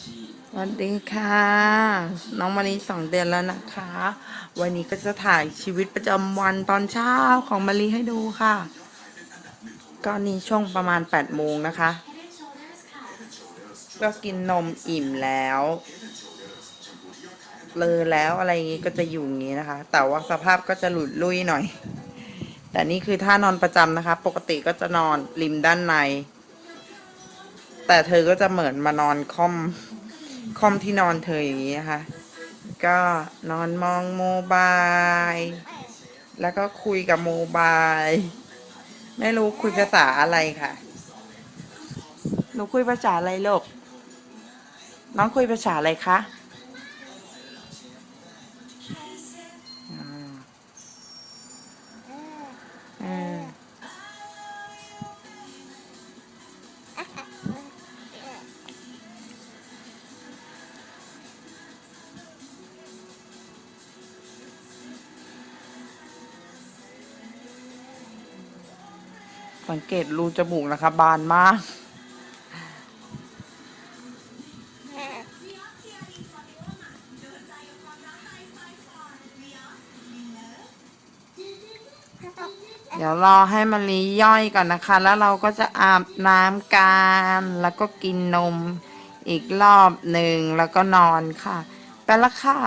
สวัสดีค่ะ น้องมารีสองเดือนแล้วนะคะ วันนี้ก็จะถ่ายชีวิตประจำวันตอนเช้าของมารีให้ดูค่ะ ก็นี่ช่วงประมาณ8ปดโมงนะคะ ก็กินนมอิ่มแล้วเลอแล้วอะไรอย่างงี้ก็จะอยู่อย่างงี้นะคะ แต่ว่าสภาพก็จะหลุดลุยหน่อย แต่นี่คือท่านอนประจำนะคะ ปกติก็จะนอนริมด้านใน แต่เธอก็จะเหมือนมานอนค่อมคอมที่นอนเธออย่างนี้นะคะ ก็นอนมองโมบายแล้วก็คุยกับโมบายไม่รู้คุยภาษาอะไรค่ะหนูคุยภาษาอะไรลูกน้องคุยภาษาอะไรคะ สังเกตรูจมูกนะคะบานมาก เดี๋ยวรอให้มะลิย่อยก่อนนะคะ แล้วเราก็จะอาบน้ำกันแล้วก็กินนมอีกรอบหนึ่งแล้วก็นอนค่ะ ไปละค่ะ